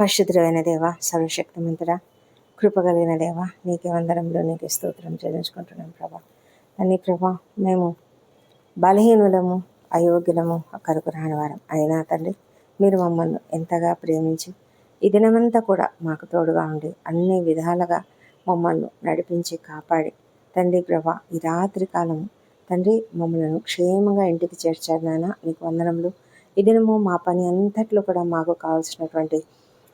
పరిశుద్ధమైన దేవ సర్వశక్తిమంతుడ కృపగలిగిన దేవ నీకే వందరంలో నీకే స్తోత్రం చెల్లించుకుంటున్నాం ప్రభా. అని ప్రభా మేము బలహీనులము అయోగ్యులము అక్కడకు రాని వారం. అయినా తండ్రి మీరు మమ్మల్ని ఎంతగా ప్రేమించి ఈ దినమంతా కూడా మాకు తోడుగా ఉండి అన్ని విధాలుగా మమ్మల్ని నడిపించి కాపాడి తండ్రి ప్రభా ఈ రాత్రి కాలము తండ్రి మమ్మల్ని క్షేమంగా ఇంటికి చేర్చారు నాయన. నీకు వందనములు. ఈ దినము మా పని అంతట్లో కూడా మాకు కావాల్సినటువంటి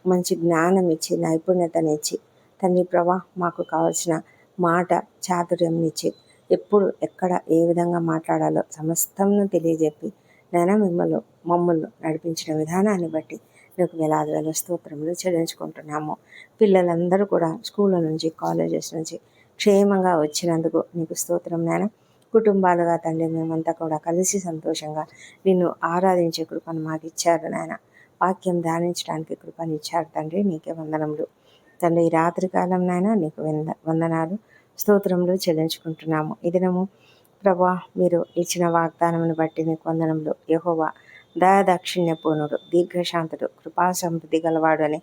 మంచి జ్ఞానం ఇచ్చి నైపుణ్యతనిచ్చి తండ్రి ప్రభా మాకు కావాల్సిన మాట చాతుర్యం ఇచ్చి ఎప్పుడు ఎక్కడ ఏ విధంగా మాట్లాడాలో సమస్తంను తెలియజెప్పి నేను మిమ్మల్ని మమ్మల్ని నడిపించిన విధానాన్ని బట్టి నీకు వేలాది వేల స్తోత్రములు చెల్లించుకుంటున్నాము. పిల్లలందరూ కూడా స్కూళ్ళ నుంచి కాలేజెస్ నుంచి క్షేమంగా వచ్చినందుకు నీకు స్తోత్రం నేను. కుటుంబాలుగా తండ్రి మేమంతా కూడా కలిసి సంతోషంగా నిన్ను ఆరాధించే కృపను మాకు ఇచ్చారు నాయన వాక్యం ధ్యానించడానికి కృపనిచ్చారు తండ్రి. నీకే వందనములు. తండ్రి ఈ రాత్రి కాలం నాయన నీకు వంద వందనాలు స్తోత్రములు చెల్లించుకుంటున్నాము. ఈ దినము ప్రభా మీరు ఇచ్చిన వాగ్దానమును బట్టి నీకు వందనములు. యహోవా దయాదాక్షిణ్య పూర్ణుడు దీర్ఘశాంతుడు కృపా సమృద్ధి గలవాడు అని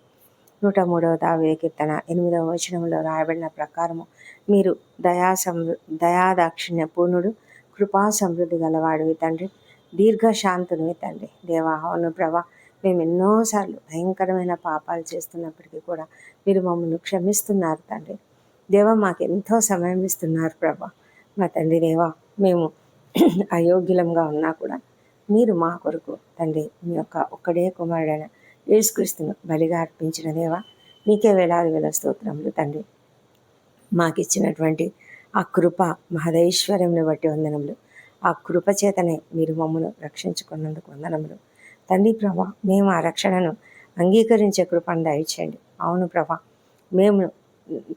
నూట మూడవ దావే కీర్తన ఎనిమిదవ వచనంలో రాయబడిన ప్రకారము మీరు దయా సమృ దయాదాక్షిణ్య పూర్ణుడు కృపా సమృద్ధి గలవాడివి తండ్రి. దీర్ఘశాంతునివి తండ్రి. దేవా అవును ప్రభా మేము ఎన్నోసార్లు భయంకరమైన పాపాలు చేస్తున్నప్పటికీ కూడా మీరు మమ్మల్ని క్షమిస్తున్నారు తండ్రి. దేవ మాకు ఎంతో సమయం ఇస్తున్నారు ప్రభా. మా తండ్రి దేవా మేము అయోగ్యులంగా ఉన్నా కూడా మీరు మా కొరకు తండ్రి మీ యొక్క ఒక్కడే కుమారుడైన యేసుక్రీస్తును బలిగా అర్పించిన దేవా నీకే వేలాది వేల స్తోత్రములు తండ్రి. మాకిచ్చినటువంటి ఆ కృప మహదైశ్వర్యంను బట్టి వందనములు. ఆ కృప చేతనే మీరు మమ్మను రక్షించుకున్నందుకు వందనములు. తండ్రి ప్రభా మేము ఆ రక్షణను అంగీకరించే కృపను దయచేయండి. అవును ప్రభా మేము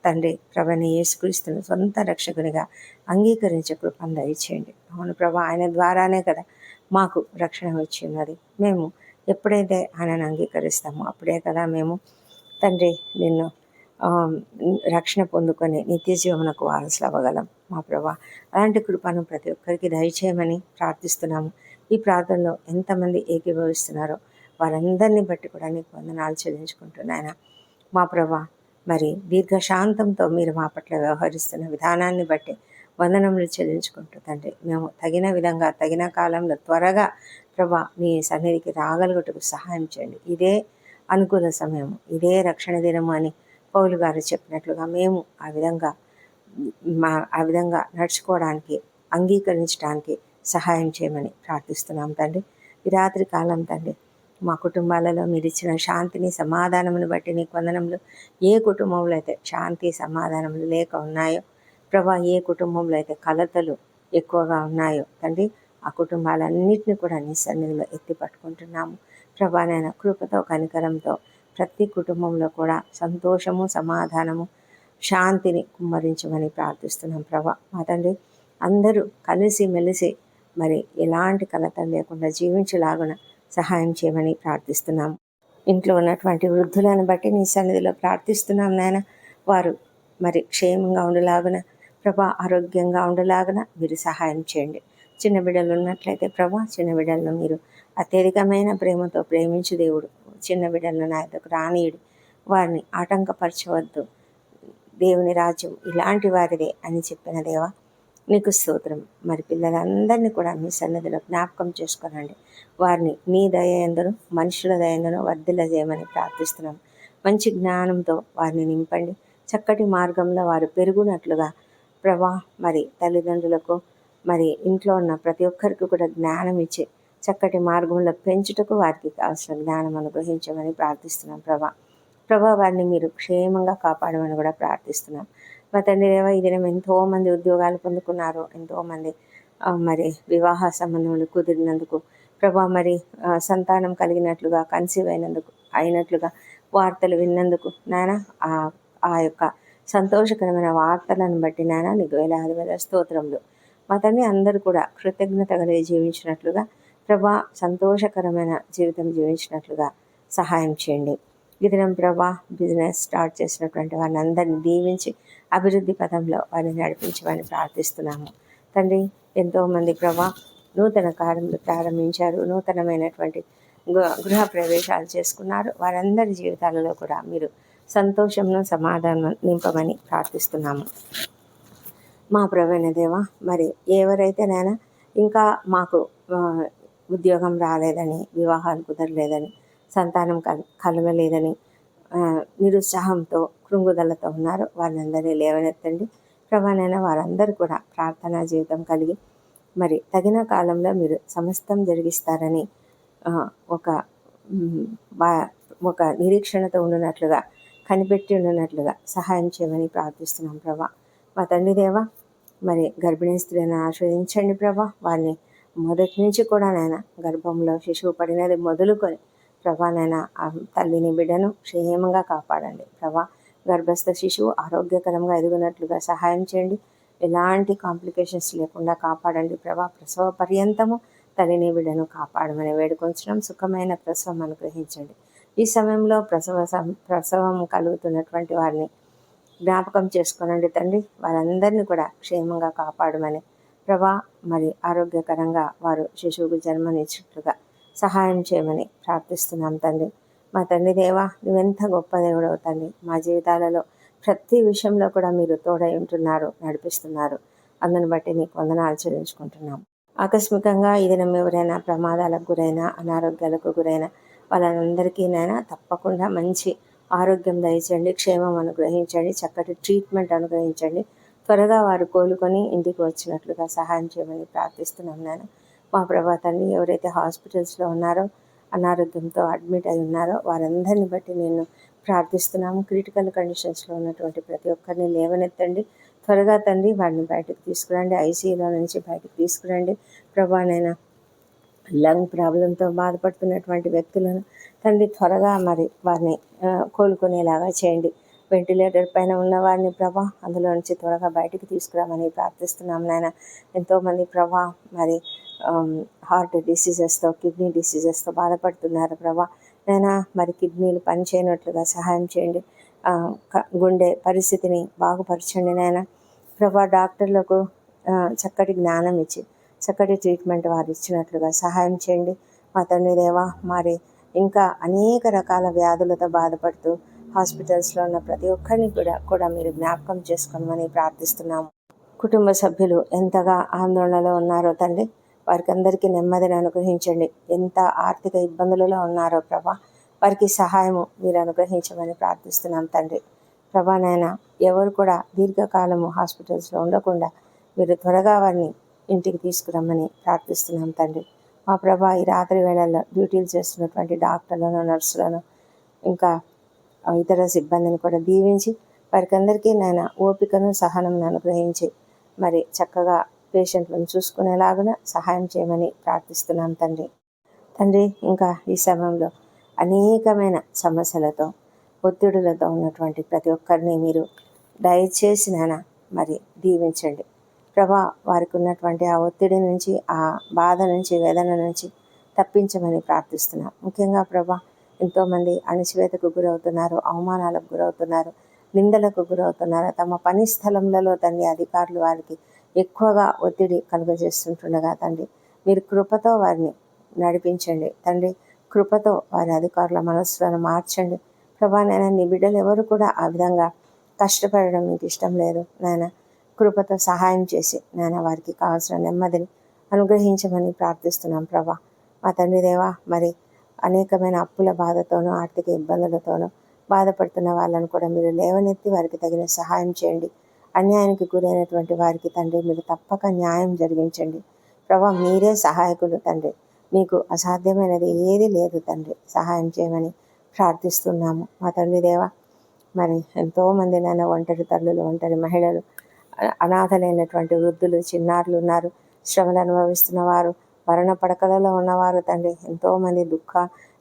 తండ్రి ప్రభని యేసుక్రీస్తును సొంత రక్షకునిగా అంగీకరించే కృపను దయచేయండి. అవును ప్రభా ఆయన ద్వారానే కదా మాకు రక్షణ వచ్చి ఉన్నది మేము ఎప్పుడైతే ఆయనను అంగీకరిస్తామో అప్పుడే కదా మేము తండ్రి నిన్ను రక్షణ పొందుకొని నిత్య జీవనకు వారసులు అవ్వగలం మా ప్రభా అలాంటి కృపను ప్రతి ఒక్కరికి దయచేయమని ప్రార్థిస్తున్నాము. ఈ ప్రార్థనలో ఎంతమంది ఏకీభవిస్తున్నారో వారందరినీ బట్టి కూడా నీకు వందనాలు చెల్లించుకుంటున్నాయన మా ప్రభా మరి దీర్ఘశాంతంతో మీరు మా పట్ల వ్యవహరిస్తున్న విధానాన్ని బట్టి వందనములు చెల్లించుకుంటూ తండ్రి మేము తగిన విధంగా తగిన కాలంలో త్వరగా ప్రభా మీ సన్నిధికి రాగలుగుటకు సహాయం చేయండి. ఇదే అనుకూల సమయము ఇదే రక్షణ దినము అని పౌలు గారు చెప్పినట్లుగా మేము ఆ విధంగా మా ఆ విధంగా నడుచుకోవడానికి అంగీకరించడానికి సహాయం చేయమని ప్రార్థిస్తున్నాం తండ్రి. ఈ రాత్రి కాలం తండ్రి మా కుటుంబాలలో మీరు ఇచ్చిన శాంతిని సమాధానమును బట్టి నీ కొందనంలో ఏ కుటుంబంలో అయితే శాంతి సమాధానములు లేక ఉన్నాయో ప్రభా ఏ కుటుంబంలో అయితే కలతలు ఎక్కువగా ఉన్నాయో తండ్రి ఆ కుటుంబాలన్నింటినీ కూడా నీ సన్నిధిలో ఎత్తి పట్టుకుంటున్నాము. ప్రభా నాయన కృపతో కనికరంతో ప్రతి కుటుంబంలో కూడా సంతోషము సమాధానము శాంతిని కుమ్మరించమని ప్రార్థిస్తున్నాం ప్రభా. మా తండ్రి అందరూ కలిసి మెలిసి మరి ఎలాంటి కలత లేకుండా జీవించేలాగున సహాయం చేయమని ప్రార్థిస్తున్నాం. ఇంట్లో ఉన్నటువంటి వృద్ధులను బట్టి నీ సన్నిధిలో ప్రార్థిస్తున్నాం నాయన. వారు మరి క్షేమంగా ఉండలాగున ప్రభా ఆరోగ్యంగా ఉండలాగున మీరు సహాయం చేయండి. చిన్న బిడ్డలు ఉన్నట్లయితే ప్రభా చిన్న బిడ్డలను మీరు అత్యధికమైన ప్రేమతో ప్రేమించు దేవుడు. చిన్న బిడ్డలను నా యొద్దకు రానీయుడు వారిని ఆటంకపరచవద్దు. దేవుని రాజ్యం ఇలాంటి వారిదే అని చెప్పిన దేవా నీకు స్తోత్రం. మరి పిల్లలందరినీ కూడా మీ సన్నిధిలో జ్ఞాపకం చేసుకోనండి. వారిని నీ దయ ఎందరూ మనుషుల దయ ఎందరూ వర్ధిల్ల చేయమని ప్రార్థిస్తున్నాం. మంచి జ్ఞానంతో వారిని నింపండి. చక్కటి మార్గంలో వారు పెరుగునట్లుగా ప్రభా మరి తల్లిదండ్రులకు మరి ఇంట్లో ఉన్న ప్రతి ఒక్కరికి కూడా జ్ఞానం ఇచ్చి చక్కటి మార్గంలో పెంచుటకు వారికి కావాల్సిన జ్ఞానం అనుగ్రహించమని ప్రార్థిస్తున్నాం ప్రభా. ప్రభా వారిని మీరు క్షేమంగా కాపాడమని కూడా ప్రార్థిస్తున్నాం. మా తండ్రి దేవ ఈ దినం ఎంతో మంది ఉద్యోగాలు పొందుకున్నారు. ఎంతో మంది మరి వివాహ సంబంధములు కుదిరినందుకు ప్రభా మరి సంతానం కలిగినట్లుగా కన్సీవ్ అయినందుకు అయినట్లుగా వార్తలు విన్నందుకు నాయన ఆ ఆ యొక్క సంతోషకరమైన వార్తలను బట్టి నాయన నీకు వేలాది వేల స్తోత్రములు. మా తండ్రి అందరూ కూడా కృతజ్ఞత కలిగి జీవించినట్లుగా ప్రభా సంతోషకరమైన జీవితం జీవించినట్లుగా సహాయం చేయండి. ఈ దినం ప్రభా బిజినెస్ స్టార్ట్ చేసినటువంటి వారిని అందరినీ దీవించి అభివృద్ధి పథంలో వారిని నడిపించమని ప్రార్థిస్తున్నాము. తండ్రి ఎంతోమంది ప్రభా నూతన కార్యములు ప్రారంభించారు నూతనమైనటువంటి గృహ ప్రవేశాలు చేసుకున్నారు. వారందరి జీవితాలలో కూడా మీరు సంతోషంను సమాధానం నింపమని ప్రార్థిస్తున్నాము. మా ప్రవీణ దేవ మరి ఎవరైతే నైనా ఇంకా మాకు ఉద్యోగం రాలేదని వివాహాలు కుదరలేదని సంతానం కల్ కలగలేదని నిరుత్సాహంతో కృంగుదలతో ఉన్నారు. వారిని లేవనెత్తండి. ప్రభానైనా వారందరూ కూడా ప్రార్థనా జీవితం కలిగి మరి తగిన కాలంలో మీరు సమస్తం జరిగిస్తారని ఒక బా ఒక నిరీక్షణతో ఉండినట్లుగా కనిపెట్టి ఉండినట్లుగా సహాయం చేయమని ప్రార్థిస్తున్నాం ప్రభా. మా తండ్రి దేవా మరి గర్భిణీ స్త్రీలను ఆస్వాదించండి ప్రభా. వారిని మొదటి నుంచి కూడా నాయన గర్భంలో శిశువు పడినది మొదలుకొని ప్రభా ఆ తల్లిని బిడ్డను క్షేమంగా కాపాడండి. ప్రభా గర్భస్థ శిశువు ఆరోగ్యకరంగా ఎదుగునట్లుగా సహాయం చేయండి. ఎలాంటి కాంప్లికేషన్స్ లేకుండా కాపాడండి. ప్రభా ప్రసవ పర్యంతము తల్లిని బిడ్డను కాపాడమని వేడుకొంచడం సుఖమైన ప్రసవం అనుగ్రహించండి. ఈ సమయంలో ప్రసవ సం- ప్రసవం కలుగుతున్నటువంటి వారిని జ్ఞాపకం చేసుకోనండి తండ్రి. వారందరినీ కూడా క్షేమంగా కాపాడమని ప్రభా మరి ఆరోగ్యకరంగా వారు శిశువుకు జన్మనిచ్చినట్లుగా సహాయం చేయమని ప్రార్థిస్తున్నాం తండ్రి. మా తండ్రి దేవా నువ్వెంత గొప్ప దేవుడవు తండ్రి. మా జీవితాలలో ప్రతి విషయంలో కూడా మీరు తోడై ఉంటున్నారు నడిపిస్తున్నారు. అందుని బట్టి నీకు వందనాలు చెల్లించుకుంటున్నాం. ఆకస్మికంగా ఈ దినం ఎవరైనా ప్రమాదాలకు గురైనా అనారోగ్యాలకు గురైనా వాళ్ళందరికీనైనా తప్పకుండా మంచి ఆరోగ్యం దయచండి క్షేమం అనుగ్రహించండి చక్కటి ట్రీట్మెంట్ అనుగ్రహించండి. త్వరగా వారు కోలుకొని ఇంటికి వచ్చినట్లుగా సహాయం చేయమని ప్రార్థిస్తున్నాం నేను మా ప్రభా తండ్రి ఎవరైతే హాస్పిటల్స్లో ఉన్నారో అనారోగ్యంతో అడ్మిట్ అయి ఉన్నారో వారందరిని బట్టి నేను ప్రార్థిస్తున్నాము. క్రిటికల్ కండిషన్స్లో ఉన్నటువంటి ప్రతి ఒక్కరిని లేవనెత్తండి. త్వరగా తండ్రి వారిని బయటకు తీసుకురండి. ఐసీయూలో నుంచి బయటకు తీసుకురండి. ప్రభానైనా లంగ్ ప్రాబ్లంతో బాధపడుతున్నటువంటి వ్యక్తులను తండ్రి త్వరగా మరి వారిని కోలుకునేలాగా చేయండి. వెంటిలేటర్ పైన ఉన్న వారిని ప్రభా అందులో నుంచి త్వరగా బయటికి తీసుకురామని ప్రార్థిస్తున్నాం నాయన. ఎంతోమంది ప్రభా మరి హార్ట్ డిసీజెస్తో కిడ్నీ డిసీజెస్తో బాధపడుతున్నారు ప్రభా. నైనా మరి కిడ్నీలు పనిచేయనట్లుగా సహాయం చేయండి. గుండె పరిస్థితిని బాగుపరచండి నాయన ప్రభా డాక్టర్లకు చక్కటి జ్ఞానం ఇచ్చి చక్కటి ట్రీట్మెంట్ వారు ఇచ్చినట్లుగా సహాయం చేయండి. మా తండ్రి దేవా మరి ఇంకా అనేక రకాల వ్యాధులతో బాధపడుతూ హాస్పిటల్స్లో ఉన్న ప్రతి ఒక్కరిని కూడా కూడా మీరు జ్ఞాపకం చేసుకోమని ప్రార్థిస్తున్నాము. కుటుంబ సభ్యులు ఎంతగా ఆందోళనలో ఉన్నారో తండ్రి వారికి అందరికీ నెమ్మదిని అనుగ్రహించండి. ఎంత ఆర్థిక ఇబ్బందులలో ఉన్నారో ప్రభా వారికి సహాయము మీరు అనుగ్రహించమని ప్రార్థిస్తున్నాం తండ్రి. ప్రభా నాయన ఎవరు కూడా దీర్ఘకాలము హాస్పిటల్స్లో ఉండకుండా మీరు త్వరగా వారిని ఇంటికి తీసుకురమ్మని ప్రార్థిస్తున్నాం తండ్రి. మా ప్రభా ఈ రాత్రి వేళల్లో డ్యూటీలు చేస్తున్నటువంటి డాక్టర్లను నర్సులను ఇంకా ఇతర సిబ్బందిని కూడా దీవించి వారికి అందరికీ నాయన ఓపికను సహనం అనుగ్రహించి మరి చక్కగా పేషెంట్లను చూసుకునేలాగున సహాయం చేయమని ప్రార్థిస్తున్నాం తండ్రి. తండ్రి ఇంకా ఈ సమయంలో అనేకమైన సమస్యలతో ఒత్తిడులతో ఉన్నటువంటి ప్రతి ఒక్కరిని మీరు దయచేసి మరి దీవించండి. ప్రభా వారికి ఉన్నటువంటి ఆ ఒత్తిడి నుంచి ఆ బాధ నుంచి వేదన నుంచి తప్పించమని ప్రార్థిస్తున్నాం. ముఖ్యంగా ప్రభా ఎంతోమంది అణచివేతకు గురవుతున్నారు అవమానాలకు గురవుతున్నారు నిందలకు గురవుతున్నారు తమ పని స్థలంలో తండ్రి అధికారులు వారికి ఎక్కువగా ఒత్తిడి కలుగజేస్తుంటుండగా తండ్రి మీరు కృపతో వారిని నడిపించండి. తండ్రి కృపతో వారి అధికారుల మనస్సులను మార్చండి. ప్రభా నాయన నీ బిడ్డలు ఎవరు కూడా ఆ విధంగా కష్టపడడం మీకు ఇష్టం లేదు. నాయన కృపతో సహాయం చేసి నాయన వారికి కావాల్సిన నెమ్మదిని అనుగ్రహించమని ప్రార్థిస్తున్నాం ప్రభా. మా తండ్రి దేవా మరి అనేకమైన అప్పుల బాధతోనూ ఆర్థిక ఇబ్బందులతోనూ బాధపడుతున్న వాళ్ళను కూడా మీరు లేవనెత్తి వారికి తగిన సహాయం చేయండి. అన్యాయానికి గురైనటువంటి వారికి తండ్రి మీరు తప్పక న్యాయం జరిగించండి. ప్రభా మీరే సహాయకులు తండ్రి. మీకు అసాధ్యమైనది ఏది లేదు తండ్రి. సహాయం చేయమని ప్రార్థిస్తున్నాము. మా తండ్రి దేవ మరి ఎంతోమంది నాన్న ఒంటరి తల్లులు ఒంటరి మహిళలు అనాథలైనటువంటి వృద్ధులు చిన్నారులు ఉన్నారు. శ్రమలు అనుభవిస్తున్న వారు మరణ పడకలలో ఉన్నవారు తండ్రి. ఎంతోమంది దుఃఖ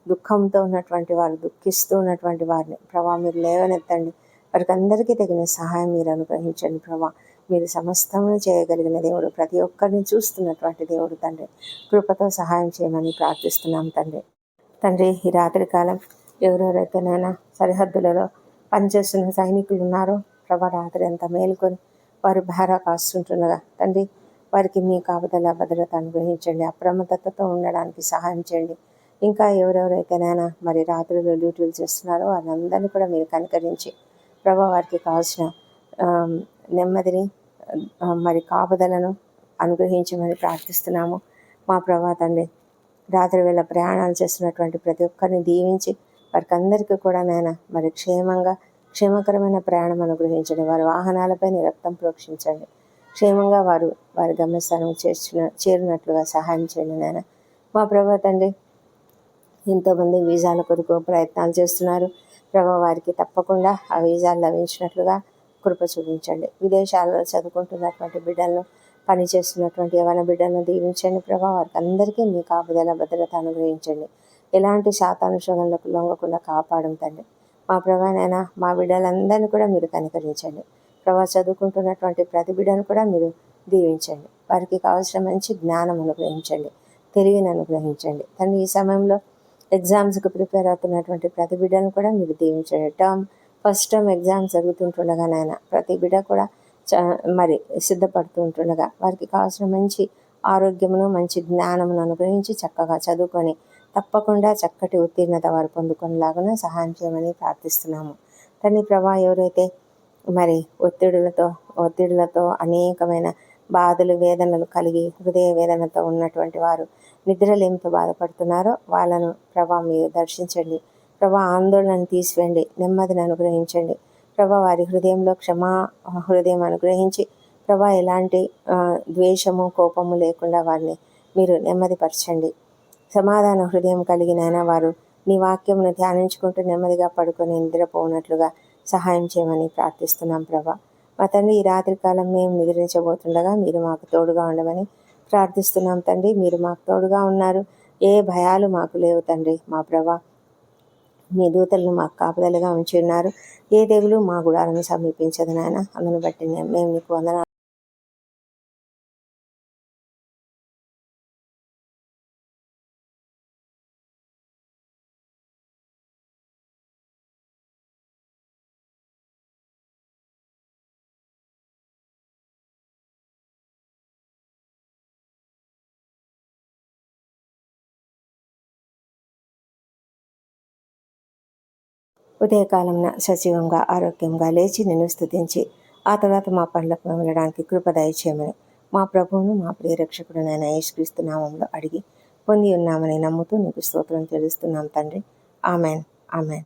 దుఃఖంతో ఉన్నటువంటి వారు దుఃఖిస్తూ ఉన్నటువంటి వారిని. ప్రభా మీరు లేవనెత్తండి. వారికి అందరికీ తగిన సహాయం మీరు అనుగ్రహించండి ప్రభా. మీరు సమస్తము చేయగలిగిన దేవుడు ప్రతి ఒక్కరిని చూస్తున్నటువంటి దేవుడు తండ్రి. కృపతో సహాయం చేయమని ప్రార్థిస్తున్నాం తండ్రి. తండ్రి ఈ రాత్రి కాలం ఎవరెవరైతేనైనా సరిహద్దులలో పనిచేస్తున్న సైనికులు ఉన్నారో ప్రభా రాత్రి అంతా మేలుకొని వారు భారా కాస్తుంటుండగా తండ్రి వారికి మీ కాపుదల భద్రత అనుగ్రహించండి. అప్రమత్తతతో ఉండడానికి సహాయం చేయండి. ఇంకా ఎవరెవరైతేనైనా మరి రాత్రులు డ్యూటీలు చేస్తున్నారో వాళ్ళందరినీ కూడా మీరు కనుకరించి ప్రభా వారికి కావాల్సిన నెమ్మదిని మరి కాపుదలను అనుగ్రహించమని ప్రార్థిస్తున్నాము. మా ప్రభా తండ్రి రాత్రి వేళ ప్రయాణాలు చేస్తున్నటువంటి ప్రతి ఒక్కరిని దీవించి వారికి అందరికీ కూడా నాయన మరి క్షేమంగా క్షేమకరమైన ప్రయాణం అనుగ్రహించండి. వారి వాహనాలపై రక్తం ప్రోక్షించండి. క్షేమంగా వారు వారి గమ్యస్థానం చేర్చిన చేరినట్లుగా సహాయం చేయండి నాయన. మా ప్రభా తండ్రి ఎంతోమంది వీసాల కొరకు ప్రయత్నాలు చేస్తున్నారు. వారికి తప్పకుండా ఆ వీజాలు లభించినట్లుగా కృప చూపించండి. విదేశాల్లో చదువుకుంటున్నటువంటి బిడ్డలను పనిచేస్తున్నటువంటి ఏమైనా బిడ్డలను దీవించండి. ప్రభా వారికి అందరికీ మీ కాపుదల భద్రత అనుగ్రహించండి. ఎలాంటి శాతానుషోగంలోకి లొంగకుండా కాపాడం తండ్రి. మా ప్రభానైనా మా బిడ్డలందరినీ కూడా మీరు కనికరించండి. ప్రభా చదువుకుంటున్నటువంటి ప్రతి బిడ్డను కూడా మీరు దీవించండి. వారికి కావాల్సిన మంచి జ్ఞానం అనుగ్రహించండి. తెలివిని అనుగ్రహించండి. కానీ ఈ సమయంలో ఎగ్జామ్స్కి ప్రిపేర్ అవుతున్నటువంటి ప్రతి బిడ్డను కూడా మీరు దీవించండి టర్మ్ ఫస్ట్ టర్మ్ ఎగ్జామ్స్ జరుగుతుంటుండగా నాయన ప్రతి బిడ్డ కూడా చ మరి సిద్ధపడుతూ ఉంటుండగా వారికి కావాల్సిన మంచి ఆరోగ్యమును మంచి జ్ఞానమును అనుగ్రహించి చక్కగా చదువుకొని తప్పకుండా చక్కటి ఉత్తీర్ణత వారు పొందుకునేలాగా సహాయం చేయమని ప్రార్థిస్తున్నాము. కానీ ప్రభా ఎవరైతే మరి ఒత్తిడులతో ఒత్తిడులతో అనేకమైన బాధలు వేదనలు కలిగి హృదయ వేదనతో ఉన్నటువంటి వారు నిద్రలేమితో బాధపడుతున్నారో వాళ్ళను ప్రభా మీరు దర్శించండి. ప్రభా ఆందోళనను తీసివేయండి నెమ్మదిని అనుగ్రహించండి. ప్రభా వారి హృదయంలో క్షమా హృదయం అనుగ్రహించి ప్రభా ఎలాంటి ద్వేషము కోపము లేకుండా వారిని మీరు నెమ్మదిపరచండి. సమాధాన హృదయం కలిగిన వారు నీ వాక్యమును ధ్యానించుకుంటూ నెమ్మదిగా పడుకొని నిద్రపోనట్లుగా సహాయం చేయమని ప్రార్థిస్తున్నాం ప్రభా. మా తండ్రి ఈ రాత్రి కాలం మేము నిద్రించబోతుండగా మీరు మాకు తోడుగా ఉండమని ప్రార్థిస్తున్నాం తండ్రి. మీరు మాకు తోడుగా ఉన్నారు. ఏ భయాలు మాకు లేవు తండ్రి. మా ప్రభా మీ దూతలను మాకు కాపుదలుగా ఉంచి ఉన్నారు. ఏ తెగులు మా గుడాలను సమీపించదు నాయన. అందును బట్టి మేము నీకు వందనాలు ఉదయకాలంన సజీవంగా ఆరోగ్యంగా లేచి నిన్ను స్థుతించి ఆ తర్వాత మా పనులకు వెళ్ళడానికి కృపదయ చేయమని. మా ప్రభువును మా ప్రియరక్షకుడునైన యేసుక్రీస్తు నామంలో అడిగి పొంది ఉన్నామని నమ్ముతూ నీకు స్తోత్రం తెలుస్తున్నాం తండ్రి. ఆమెన్. ఆమెన్.